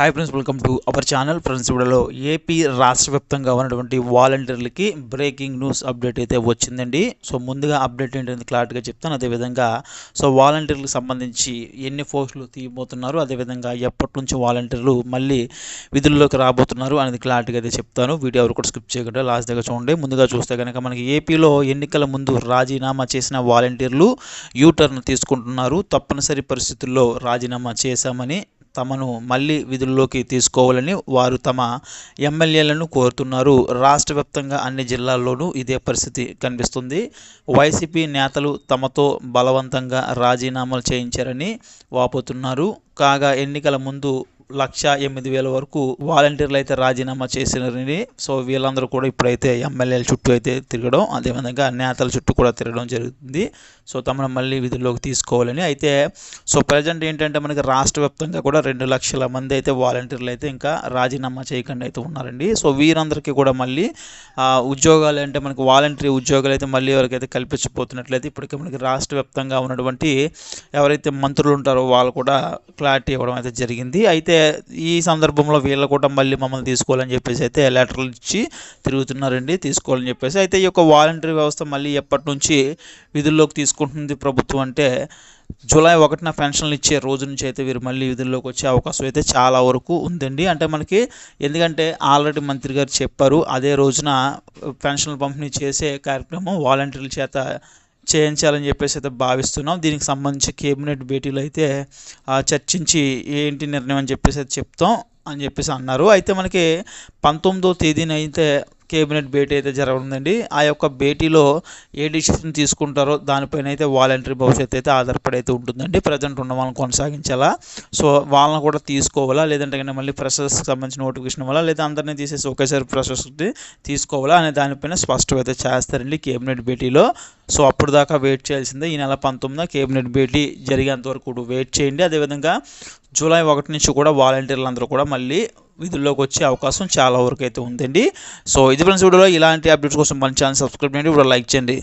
Hi friends welcome to our channel friends ఇవిడలో AP రాష్ట్ర వ్యాప్తంగా ఉన్నటువంటి వాలంటీర్లకి బ్రేకింగ్ న్యూస్ అప్డేట్ అయితే వచ్చిందండి. సో ముందుగా అప్డేట్ ఏంటంటే క్లారిటీగా చెప్తాను. అదేవిధంగా సో వాలంటీర్లకు సంబంధించి ఎన్ని పోస్టులు తీయబోతున్నారు అదేవిధంగా ఎప్పటి నుంచి వాలంటీర్లు మళ్ళీ విధుల్లోకి రాబోతున్నారు అనేది క్లారిటీగా అయితే చెప్తాను. వీడియో ఎవరు కూడా స్కిప్ చేయకుండా లాస్ట్ దగ్గర చూడండి. ముందుగా చూస్తే కనుక మనకి ఏపీలో ఎన్నికల ముందు రాజీనామా చేసిన వాలంటీర్లు యూటర్న్ తీసుకుంటున్నారు. తప్పనిసరి పరిస్థితుల్లో రాజీనామా చేశామని తమను మళ్ళీ విధుల్లోకి తీసుకోవాలని వారు తమ ఎమ్మెల్యేలను కోరుతున్నారు. రాష్ట్ర వ్యాప్తంగా అన్ని జిల్లాల్లోనూ ఇదే పరిస్థితి కనిపిస్తుంది. వైసీపీ నేతలు తమతో బలవంతంగా రాజీనామాలు చేయించారని వాపోతున్నారు. కాగా ఎన్నికల ముందు లక్ష ఎనిమిది వేల వరకు వాలంటీర్లు అయితే రాజీనామా చేసినారని. సో వీళ్ళందరూ కూడా ఇప్పుడైతే ఎమ్మెల్యేల చుట్టూ అయితే తిరగడం అదేవిధంగా నేతల చుట్టూ కూడా తిరగడం జరుగుతుంది. సో తమను మళ్ళీ విధుల్లోకి తీసుకోవాలని. అయితే సో ప్రజెంట్ ఏంటంటే మనకి రాష్ట్ర వ్యాప్తంగా కూడా రెండు లక్షల మంది అయితే వాలంటీర్లు అయితే ఇంకా రాజీనామా చేయకుండా అయితే ఉన్నారండి. సో వీరందరికీ కూడా మళ్ళీ ఉద్యోగాలు అంటే మనకి వాలంటరీ ఉద్యోగాలు అయితే మళ్ళీ ఎవరికైతే కల్పించబోతున్నట్లయితే ఇప్పటికే మనకి రాష్ట్ర వ్యాప్తంగా ఉన్నటువంటి ఎవరైతే మంత్రులు ఉంటారో వాళ్ళు కూడా క్లారిటీ ఇవ్వడం అయితే జరిగింది. అయితే ఈ సందర్భంలో వీళ్ళు కూడా మళ్ళీ మమ్మల్ని తీసుకోవాలని చెప్పేసి అయితే లెటర్లు ఇచ్చి తిరుగుతున్నారండి తీసుకోవాలని చెప్పేసి. అయితే ఈ యొక్క వాలంటరీ వ్యవస్థ మళ్ళీ ఎప్పటి నుంచి విధుల్లోకి తీసుకుంటుంది ప్రభుత్వం అంటే జూలై ఒకటిన పెన్షన్లు ఇచ్చే రోజు నుంచి అయితే వీరు మళ్ళీ విధుల్లోకి వచ్చే అవకాశం అయితే చాలా వరకు ఉందండి. అంటే మనకి ఎందుకంటే ఆల్రెడీ మంత్రి గారు చెప్పారు అదే రోజున పెన్షన్లు పంపిణీ చేసే కార్యక్రమం వాలంటీర్ల చేత చేయించాలని చెప్పేసి అయితే భావిస్తున్నాం. దీనికి సంబంధించి కేబినెట్ భేటీలో అయితే చర్చించి ఏంటి నిర్ణయం అని చెప్పేసి అయితే చెప్తాం అని చెప్పేసి అన్నారు. అయితే మనకి పంతొమ్మిదో తేదీన అయితే కేబినెట్ భేటీ అయితే జరగనుందండి. ఆ యొక్క భేటీలో ఏ డిసిషన్ తీసుకుంటారో దానిపైన అయితే వాలంటరీ భవిష్యత్తు అయితే ఆధారపడి అయితే ఉంటుందండి. ప్రజెంట్ ఉన్న వాళ్ళని కొనసాగించాలా? సో వాళ్ళని కూడా తీసుకోవాలా? లేదంటే కనుక మళ్ళీ ఫ్రెషర్స్కి సంబంధించిన నోటిఫికేషన్ ఇవ్వాలా? లేదా అందరినీ తీసేసి ఒకేసారి ప్రసెస్ తీసుకోవాలా? అనే దానిపైన స్పష్టం అయితే చేస్తారండి కేబినెట్ భేటీలో. సో అప్పుడు దాకా వెయిట్ చేయాల్సిందే. ఈ నెల పంతొమ్మిదిన కేబినెట్ భేటీ జరిగేంత వరకు కూడా వెయిట్ చేయండి. అదేవిధంగా జూలై ఒకటి నుంచి కూడా వాలంటీర్లు అందరూ కూడా మళ్ళీ విధుల్లోకి వచ్చే అవకాశం చాలా వరకు అయితే ఉందండి. సో ఇది ఫ్రెండ్స్ వీడియోలో ఇలాంటి అప్డేట్స్ కోసం మన ఛానల్ సబ్స్క్రైబ్ చేయండి. ఇప్పుడు లైక్ చేయండి.